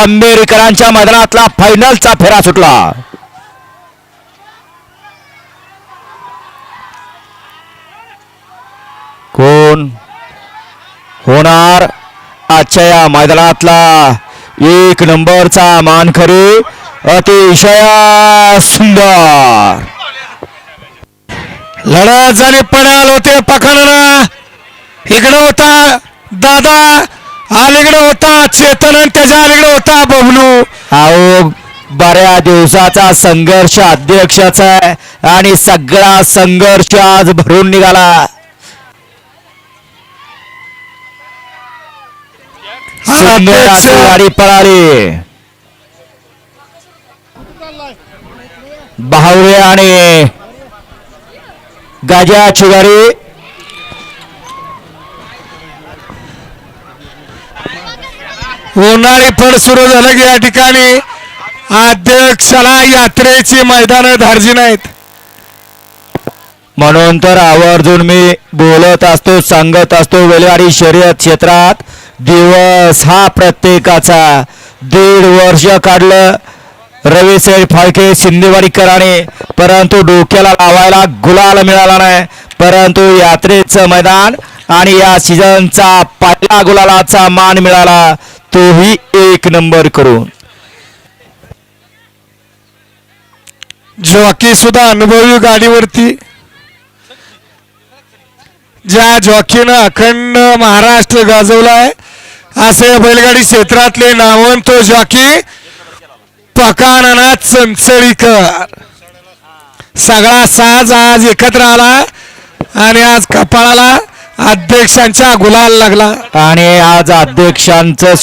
आंबेडकरांच्या मैदानातला फायनलचा फेरा सुटला. कोण? होणार आजच्या या मैदानातला एक नंबरचा मानकरी अतिशय सुंदर. लढत झाली पडाल होते पखंड इकडं होता दादा अलीकडे होता चेतन आणि त्याच्या अलीकडे होता बबलू. अहो बऱ्या दिवसाचा संघर्ष अध्यक्षाचा आहे आणि सगळा संघर्ष आज भरून निघाला. अध्यक्ष! गाडी पळाली. बाहुळे आणि गाजाची गाडी उन्हाळी फळ सुरू झालं की या ठिकाणी अध्यक्षाला यात्रेची मैदान धारजी नाहीत. म्हणून तर आवर्जून मी बोलत असतो सांगत असतो वेलवाडी शर्यत क्षेत्रात दिवस हा प्रत्येकाचा. दीड वर्ष काढलं रवी सेठ फाळके सिंधेवाडीकरांनी. परंतु डोक्याला लावायला गुलाल मिळाला नाही. परंतु यात्रेचं मैदान आणि या सीझनचा पहिला गुलालाचा मान मिळाला. तोही एक नंबर करून. जॉकी सुद्धा अनुभवी गाडीवरती. ज्या जॉकीनं अखंड महाराष्ट्र गाजवलाय असे बैलगाडी क्षेत्रातले नावंत तो जॉकी पकाननाथ चंचळीकर. सगळा साज आज एकत्र आला आणि आज कपाळाला अध्यक्षांचा गुलाल लागला. आणि आज अध्यक्षांचं